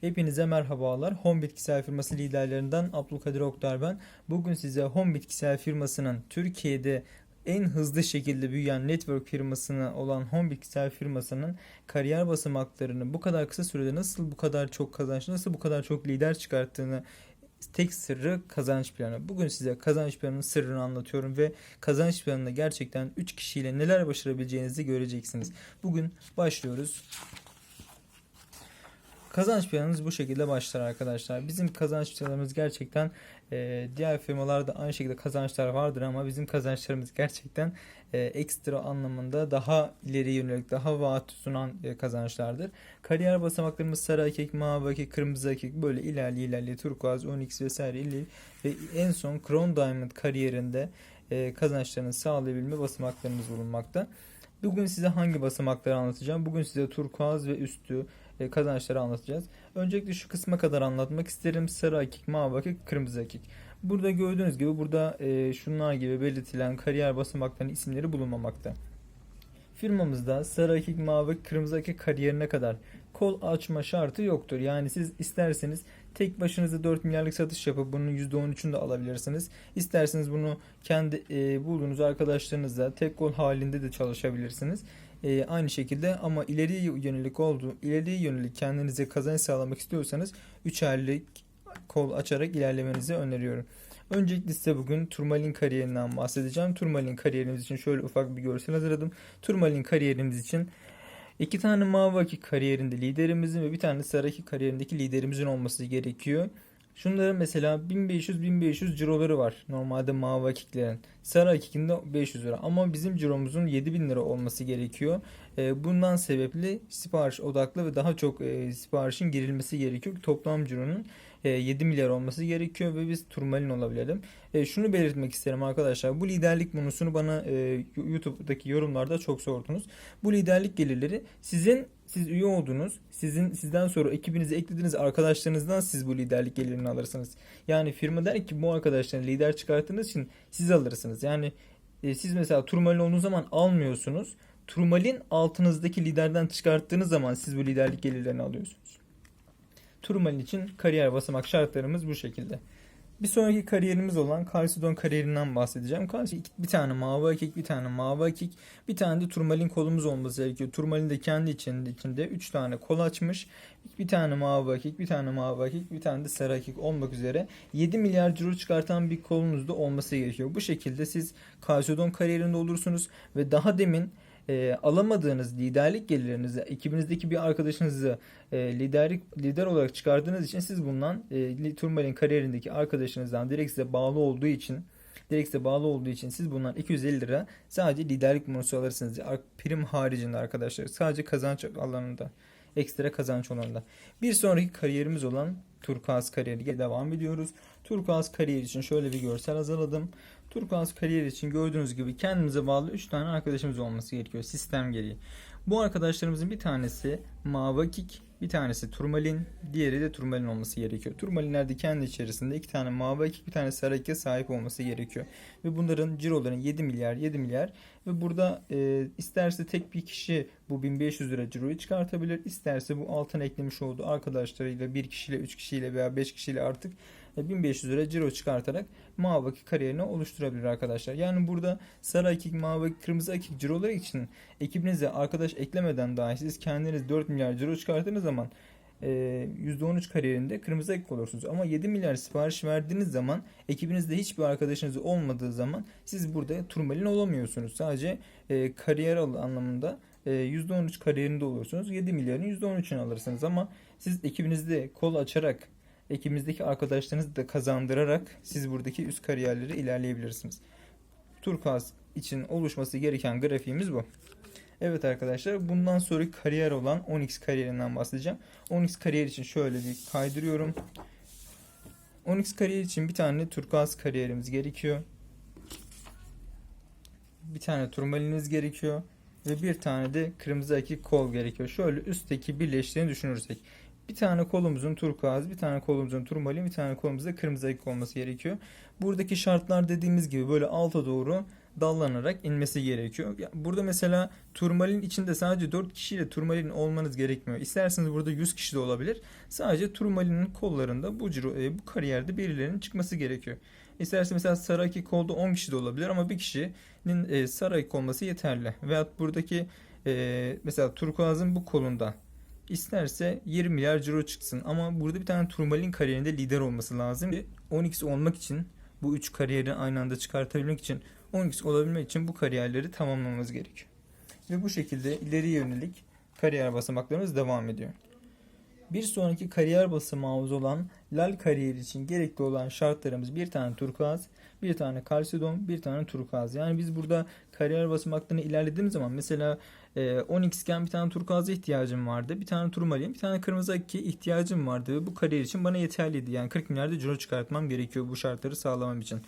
Hepinize merhabalar. Home Bitkisel firması liderlerinden Abdülkadir Oktar ben. Bugün size Home Bitkisel firmasının Türkiye'de en hızlı şekilde büyüyen network firmasına olan Home Bitkisel firmasının kariyer basamaklarını bu kadar kısa sürede nasıl bu kadar çok kazanç, nasıl bu kadar çok lider çıkarttığını tek sırrı kazanç planı. Bugün size kazanç planının sırrını anlatıyorum ve kazanç planında gerçekten 3 kişiyle neler başarabileceğinizi göreceksiniz. Bugün başlıyoruz. Kazanç planımız bu şekilde başlar arkadaşlar. Bizim kazanç planımız gerçekten e, diğer firmalarda aynı şekilde kazançlar vardır ama bizim kazançlarımız gerçekten e, ekstra anlamında daha ileri yönelik, daha vaat sunan e, kazançlardır. Kariyer basamaklarımız sarı akik, mavi akik, kırmızı akik böyle ilerli ilerli turkuaz, onyx vesaire ilerli ve en son Crown Diamond kariyerinde e, kazançlarını sağlayabilme basamaklarımız bulunmakta. Bugün size hangi basamakları anlatacağım? Bugün size turkuaz ve üstü kazançları anlatacağız. Öncelikle şu kısma kadar anlatmak isterim. Sarı akik, mavi akik, kırmızı akik. Burada gördüğünüz gibi burada e, şunlar gibi belirtilen kariyer basamaklarının isimleri bulunmamakta. Firmamızda sarı akik, mavi, akik, kırmızı akik kariyerine kadar kol açma şartı yoktur. Yani siz isterseniz tek başınıza 4 milyarlık satış yapıp bunun %13'ünü de alabilirsiniz. İsterseniz bunu kendi e, bulduğunuz arkadaşlarınızla tek kol halinde de çalışabilirsiniz. E, aynı şekilde ama ileriye yönelik oldu, ileriye yönelik kendinize kazanç sağlamak istiyorsanız 3 aylık kol açarak ilerlemenizi öneriyorum. Öncelikle size bugün Turmalin kariyerinden bahsedeceğim. Turmalin kariyerimiz için şöyle ufak bir görsel hazırladım. Turmalin kariyerimiz için iki tane mavi akik kariyerinde liderimizin ve bir tane sarı akik kariyerindeki liderimizin olması gerekiyor. Şunların mesela 1500-1500 ciroları var. Normalde mavi akiklerin. Sarı akikin de 500 lira. Ama bizim ciromuzun 7000 lira olması gerekiyor. E, bundan sebeple sipariş odaklı ve daha çok e, siparişin girilmesi gerekiyor. Toplam cironun 7 milyar olması gerekiyor ve biz turmalin olabilelim. E, şunu belirtmek isterim arkadaşlar. Bu liderlik bonusunu bana e, YouTube'daki yorumlarda çok sordunuz. Bu liderlik gelirleri sizin siz üye oldunuz. Sizin sizden sonra ekibinize eklediğiniz arkadaşlarınızdan siz bu liderlik gelirini alırsınız. Yani firma der ki bu arkadaşların lider çıkarttığınız için siz alırsınız. Yani e, siz mesela turmalin olduğunuz zaman almıyorsunuz. Turmalin altınızdaki liderden çıkarttığınız zaman siz bu liderlik gelirlerini alıyorsunuz. Turmalin için kariyer basamak şartlarımız bu şekilde. Bir sonraki kariyerimiz olan Kalsidon kariyerinden bahsedeceğim. Kalsidon bir tane mavi akik, bir tane mavi akik, bir tane de turmalin kolumuz olması gerekiyor. Turmalin de kendi içinde, içinde 3 tane kol açmış. Bir tane mavi akik, bir tane mavi akik, bir tane de sarı akik olmak üzere 7 milyar ciro çıkartan bir kolunuz da olması gerekiyor. Bu şekilde siz Kalsidon kariyerinde olursunuz ve daha demin e, alamadığınız liderlik gelirlerinizi ekibinizdeki bir arkadaşınızı e, liderlik lider olarak çıkardığınız için siz bundan e, Turmalin kariyerindeki arkadaşınızdan direkt size bağlı olduğu için direkt size bağlı olduğu için siz bundan 250 lira sadece liderlik bonusu alırsınız. Prim haricinde arkadaşlar sadece kazanç alanında ekstra kazanç olanında. Bir sonraki kariyerimiz olan Turkuaz kariyeri devam ediyoruz. Turkuaz kariyer için şöyle bir görsel hazırladım. Turkuaz kariyer için gördüğünüz gibi kendimize bağlı 3 tane arkadaşımız olması gerekiyor sistem gereği. Bu arkadaşlarımızın bir tanesi Mavakik, bir tanesi Turmalin, diğeri de Turmalin olması gerekiyor. Turmalinler de kendi içerisinde iki tane Mavakik, bir tane Sarakik'e sahip olması gerekiyor. Ve bunların ciroların 7 milyar, 7 milyar ve burada e, isterse tek bir kişi bu 1500 lira ciroyu çıkartabilir. isterse bu altın eklemiş olduğu arkadaşlarıyla bir kişiyle, üç kişiyle veya beş kişiyle artık 1500 lira ciro çıkartarak mavi akik kariyerini oluşturabilir arkadaşlar. Yani burada sarı akik, mavi akik, kırmızı akik ciroları için ekibinize arkadaş eklemeden dahi siz kendiniz 4 milyar ciro çıkarttığınız zaman %13 kariyerinde kırmızı akik olursunuz. Ama 7 milyar sipariş verdiğiniz zaman ekibinizde hiçbir arkadaşınız olmadığı zaman siz burada turmalin olamıyorsunuz. Sadece kariyer anlamında %13 kariyerinde olursunuz. 7 milyarın %13'ünü alırsınız ama siz ekibinizde kol açarak ekibinizdeki arkadaşlarınızı da kazandırarak siz buradaki üst kariyerleri ilerleyebilirsiniz. Turkuaz için oluşması gereken grafiğimiz bu. Evet arkadaşlar bundan sonra kariyer olan Onyx kariyerinden bahsedeceğim. Onyx kariyer için şöyle bir kaydırıyorum. Onyx kariyer için bir tane turkuaz kariyerimiz gerekiyor. Bir tane turmalinimiz gerekiyor. Ve bir tane de kırmızı akik kol gerekiyor. Şöyle üstteki birleştiğini düşünürsek. Bir tane kolumuzun turkuaz, bir tane kolumuzun turmalin, bir tane kolumuzda kırmızı akik olması gerekiyor. Buradaki şartlar dediğimiz gibi böyle alta doğru dallanarak inmesi gerekiyor. Burada mesela turmalin içinde sadece 4 kişiyle turmalin olmanız gerekmiyor. İsterseniz burada 100 kişi de olabilir. Sadece turmalinin kollarında bu e, bu kariyerde birilerinin çıkması gerekiyor. İsterse mesela Saraki kolda 10 kişi de olabilir ama bir kişinin e, Saraki olması yeterli. Veyahut buradaki e, mesela turkuazın bu kolunda isterse 20 milyar ciro çıksın ama burada bir tane turmalin kariyerinde lider olması lazım. 10x olmak için bu 3 kariyeri aynı anda çıkartabilmek için 10x olabilmek için bu kariyerleri tamamlamamız gerekiyor. Ve bu şekilde ileriye yönelik kariyer basamaklarımız devam ediyor. Bir sonraki kariyer basamağımız olan lal kariyer için gerekli olan şartlarımız bir tane turkuaz, bir tane kalsidon, bir tane turkuaz. Yani biz burada kariyer basamaklarını ilerlediğimiz zaman mesela e, 10x iken bir tane turkuaza ihtiyacım vardı. Bir tane turmalin, bir tane kırmızı akki ihtiyacım vardı. Ve bu kariyer için bana yeterliydi. Yani 40 milyarda ciro çıkartmam gerekiyor bu şartları sağlamam için.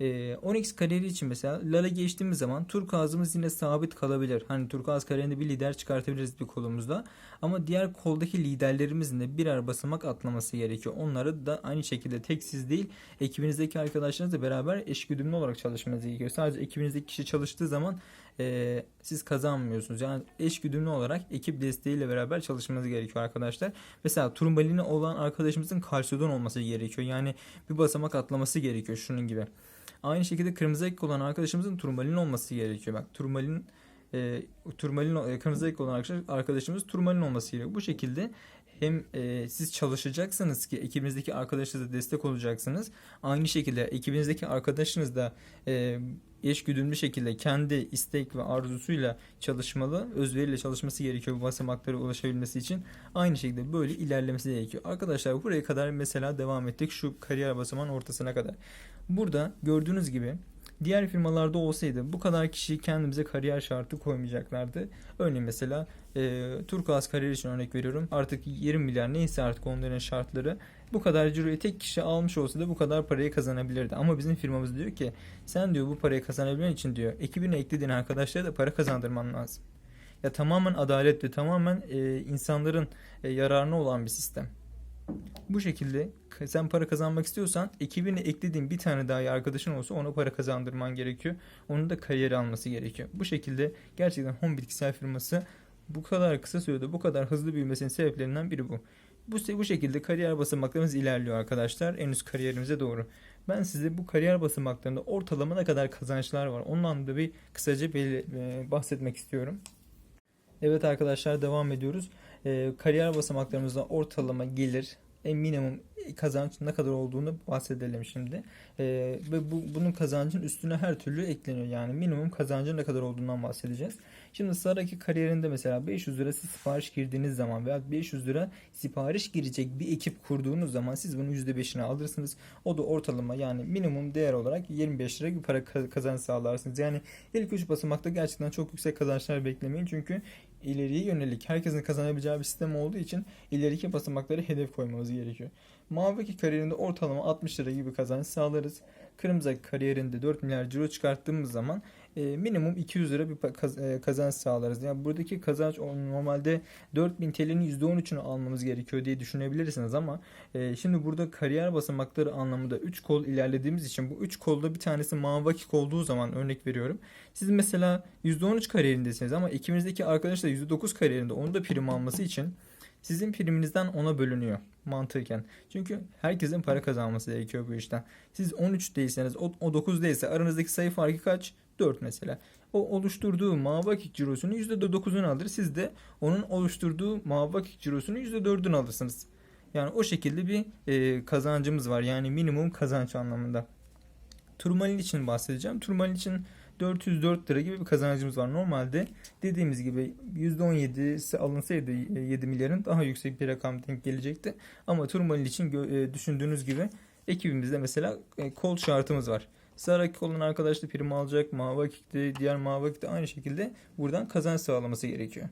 E, 10x kariyeri için mesela Lala geçtiğimiz zaman turkuazımız yine sabit kalabilir. Hani turkuaz kariyerinde bir lider çıkartabiliriz bir kolumuzda. Ama diğer koldaki liderlerimizin de birer basamak atlaması gerekiyor. Onları da aynı şekilde tek siz değil ekibinizdeki arkadaşlarınızla beraber eşgüdümlü olarak çalışmanız gerekiyor. Sadece ekibinizdeki kişi çalıştığı zaman e, siz kazanmıyorsunuz. Yani eşgüdümlü olarak ekip desteğiyle beraber çalışmanız gerekiyor arkadaşlar. Mesela turmalini olan arkadaşımızın kalsiyodon olması gerekiyor. Yani bir basamak atlaması gerekiyor şunun gibi. Aynı şekilde kırmızı ek olan arkadaşımızın turmalin olması gerekiyor. Bak turmalin e, turmalin e, kırmızı ek olan arkadaş- arkadaşımız turmalin olması gerekiyor. Bu şekilde hem e, siz çalışacaksınız ki ekibinizdeki arkadaşınıza destek olacaksınız. Aynı şekilde ekibinizdeki arkadaşınız da e, eşgüdümlü şekilde kendi istek ve arzusuyla çalışmalı, özveriyle çalışması gerekiyor bu basamaklara ulaşabilmesi için. Aynı şekilde böyle ilerlemesi gerekiyor. Arkadaşlar buraya kadar mesela devam ettik şu kariyer basamağın ortasına kadar. Burada gördüğünüz gibi diğer firmalarda olsaydı bu kadar kişi kendimize kariyer şartı koymayacaklardı. Örneğin mesela e, Turkuaz kariyer için örnek veriyorum. Artık 20 milyar neyse artık onların şartları bu kadar ciroyu tek kişi almış olsa da bu kadar parayı kazanabilirdi. Ama bizim firmamız diyor ki sen diyor bu parayı kazanabilmen için diyor ekibine eklediğin arkadaşlara da para kazandırman lazım. Ya tamamen adalet ve tamamen e, insanların e, yararına olan bir sistem. Bu şekilde sen para kazanmak istiyorsan ekibine eklediğin bir tane daha arkadaşın olsa ona para kazandırman gerekiyor. Onun da kariyeri alması gerekiyor. Bu şekilde gerçekten home bitkisel firması bu kadar kısa sürede bu kadar hızlı büyümesinin sebeplerinden biri bu. Bu, bu şekilde kariyer basamaklarımız ilerliyor arkadaşlar. En üst kariyerimize doğru. Ben size bu kariyer basamaklarında ortalama ne kadar kazançlar var. Ondan da bir kısaca e, bahsetmek istiyorum. Evet arkadaşlar devam ediyoruz. Ee, kariyer basamaklarımızda ortalama gelir, en minimum kazanç ne kadar olduğunu bahsedelim şimdi. Ee, ve bu bunun kazancın üstüne her türlü ekleniyor. Yani minimum kazancın ne kadar olduğundan bahsedeceğiz. Şimdi Saraki kariyerinde mesela 500 lira siz sipariş girdiğiniz zaman veya 500 lira sipariş girecek bir ekip kurduğunuz zaman siz bunun %5'ini alırsınız. O da ortalama yani minimum değer olarak 25 lira bir para ka- kazanç sağlarsınız. Yani ilk 3 basamakta gerçekten çok yüksek kazançlar beklemeyin. Çünkü ileriye yönelik herkesin kazanabileceği bir sistem olduğu için ileriki basamakları hedef koymamız gerekiyor. Mavi Aki kariyerinde ortalama 60 lira gibi kazanç sağlarız. Kırmızı kariyerinde 4 milyar ciro çıkarttığımız zaman e, minimum 200 lira bir e, kazanç sağlarız. Yani buradaki kazanç normalde 4000 TL'nin %13'ünü almamız gerekiyor diye düşünebilirsiniz ama e, şimdi burada kariyer basamakları anlamında 3 kol ilerlediğimiz için bu 3 kolda bir tanesi mavi vakit olduğu zaman örnek veriyorum. Siz mesela %13 kariyerindesiniz ama ikimizdeki arkadaş da %9 kariyerinde onu da prim alması için sizin priminizden ona bölünüyor mantıken. Çünkü herkesin para kazanması gerekiyor bu işten. Siz 13 değilseniz o, o 9 değilse aranızdaki sayı farkı kaç? 4 mesela. O oluşturduğu mavi vakit cirosunun %9'unu alır. Siz de onun oluşturduğu mavi vakit cirosunun %4'ünü alırsınız. Yani o şekilde bir e, kazancımız var. Yani minimum kazanç anlamında. Turmalin için bahsedeceğim. Turmalin için 404 lira gibi bir kazancımız var. Normalde dediğimiz gibi %17'si alınsaydı e, 7 milyarın daha yüksek bir rakam denk gelecekti. Ama Turmalin için e, düşündüğünüz gibi ekibimizde mesela e, kol şartımız var. Sarı olan arkadaş da prim alacak. Mavi akikte, diğer mavi akikte aynı şekilde buradan kazanç sağlaması gerekiyor.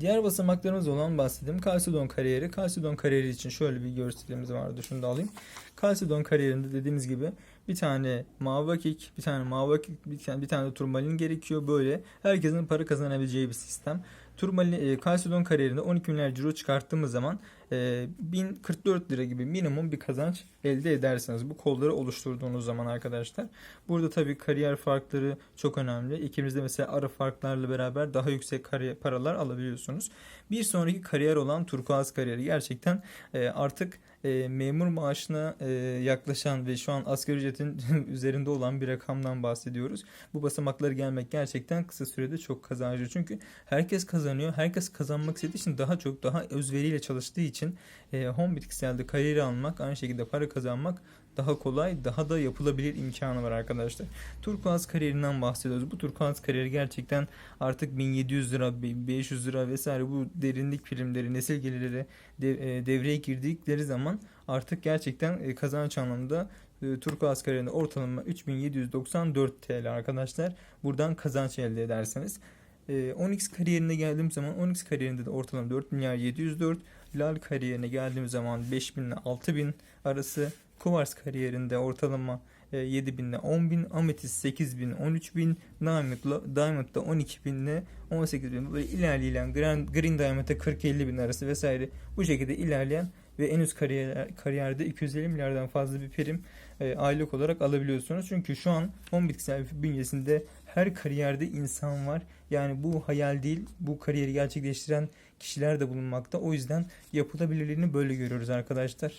Diğer basamaklarımız olan bahsettiğim Kalsidon kariyeri. Kalsidon kariyeri için şöyle bir görselimiz vardı. Şunu da alayım. Kalsidon kariyerinde dediğimiz gibi bir tane mavi bir tane mavi bir tane, bir tane de turmalin gerekiyor. Böyle herkesin para kazanabileceği bir sistem. Turmalin, e, Kalsidon kariyerinde 12 milyar ciro çıkarttığımız zaman e, 1044 lira gibi minimum bir kazanç elde edersiniz. Bu kolları oluşturduğunuz zaman arkadaşlar. Burada tabii kariyer farkları çok önemli. İkimiz de mesela ara farklarla beraber daha yüksek kariyer, paralar alabiliyorsunuz. Bir sonraki kariyer olan turkuaz kariyeri gerçekten e, artık e, memur maaşına e, yaklaşan ve şu an asgari ücretin üzerinde olan bir rakamdan bahsediyoruz. Bu basamakları gelmek gerçekten kısa sürede çok kazançlı. Çünkü herkes kazanıyor. Herkes kazanmak istediği için daha çok daha özveriyle çalıştığı için e, home bitkiselde kariyeri almak, aynı şekilde para kazanmak daha kolay, daha da yapılabilir imkanı var arkadaşlar. Turkuaz kariyerinden bahsediyoruz. Bu turkuaz kariyeri gerçekten artık 1700 lira, 500 lira vesaire bu derinlik primleri, nesil gelirleri e, devreye girdikleri zaman artık gerçekten e, kazanç anlamında e, Turkuaz kariyerinde ortalama 3794 TL arkadaşlar. Buradan kazanç elde ederseniz. E, 10x kariyerine geldiğim zaman 10x kariyerinde de ortalama 4 milyar 704. Lal kariyerine geldiğim zaman 5000 ile 6000 arası. Kuvars kariyerinde ortalama e, 7000 ile 10000. Ametist 8000 13000. Diamond'la Diamond'da 12000 ile 18000 böyle ilerleyen Green, Green Diamond'da 40-50 bin arası vesaire bu şekilde ilerleyen ve en üst kariyer, kariyerde 250 milyardan fazla bir prim e, aylık olarak alabiliyorsunuz. Çünkü şu an home bitkisel bünyesinde her kariyerde insan var. Yani bu hayal değil, bu kariyeri gerçekleştiren kişiler de bulunmakta. O yüzden yapılabilirliğini böyle görüyoruz arkadaşlar.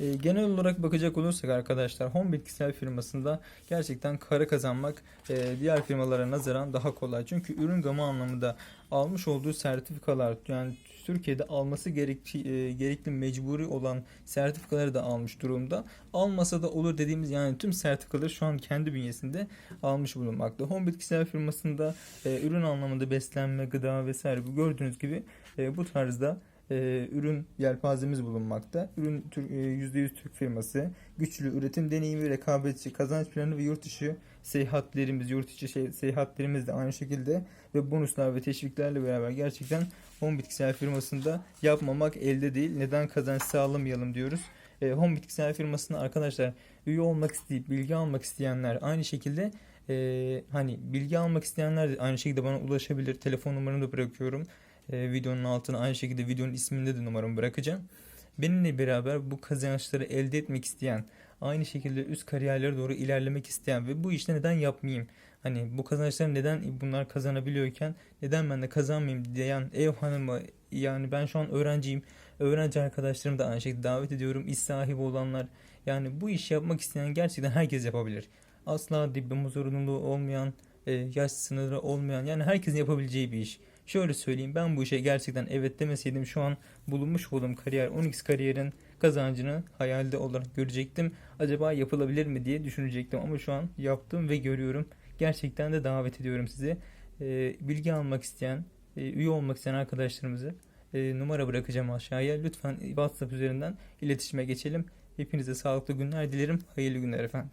E, genel olarak bakacak olursak arkadaşlar home bitkisel firmasında gerçekten para kazanmak e, diğer firmalara nazaran daha kolay. Çünkü ürün gamı anlamında almış olduğu sertifikalar yani Türkiye'de alması gerek, e, gerekli mecburi olan sertifikaları da almış durumda. Almasa da olur dediğimiz yani tüm sertifikaları şu an kendi bünyesinde almış bulunmakta. Home bitkisel firmasında e, ürün anlamında beslenme, gıda vesaire bu gördüğünüz gibi e, bu tarzda e, ürün yelpazemiz bulunmakta. Ürün Tür- e, %100 Türk firması, güçlü üretim deneyimi, rekabetçi kazanç planı ve yurt dışı seyahatlerimiz, yurt içi şey, seyahatlerimiz de aynı şekilde ve bonuslar ve teşviklerle beraber gerçekten Home Bitkisel firmasında yapmamak elde değil. Neden kazanç sağlamayalım diyoruz. E, Home Bitkisel firmasına arkadaşlar üye olmak isteyip bilgi almak isteyenler aynı şekilde e, hani bilgi almak isteyenler de aynı şekilde bana ulaşabilir. Telefon numaramı da bırakıyorum. E, videonun altına aynı şekilde videonun isminde de numaramı bırakacağım. Benimle beraber bu kazançları elde etmek isteyen, aynı şekilde üst kariyerlere doğru ilerlemek isteyen ve bu işte neden yapmayayım? Hani bu kazançları neden bunlar kazanabiliyorken neden ben de kazanmayayım diyen ev hanımı yani ben şu an öğrenciyim. Öğrenci arkadaşlarımı da aynı şekilde davet ediyorum. İş sahibi olanlar yani bu işi yapmak isteyen gerçekten herkes yapabilir. Asla diploma zorunluluğu olmayan, e, yaş sınırı olmayan yani herkesin yapabileceği bir iş. Şöyle söyleyeyim ben bu işe gerçekten evet demeseydim şu an bulunmuş olduğum kariyer 10x kariyerin kazancını hayalde olarak görecektim. Acaba yapılabilir mi diye düşünecektim ama şu an yaptım ve görüyorum. Gerçekten de davet ediyorum sizi. Ee, bilgi almak isteyen, e, üye olmak isteyen arkadaşlarımızı e, numara bırakacağım aşağıya. Lütfen WhatsApp üzerinden iletişime geçelim. Hepinize sağlıklı günler dilerim. Hayırlı günler efendim.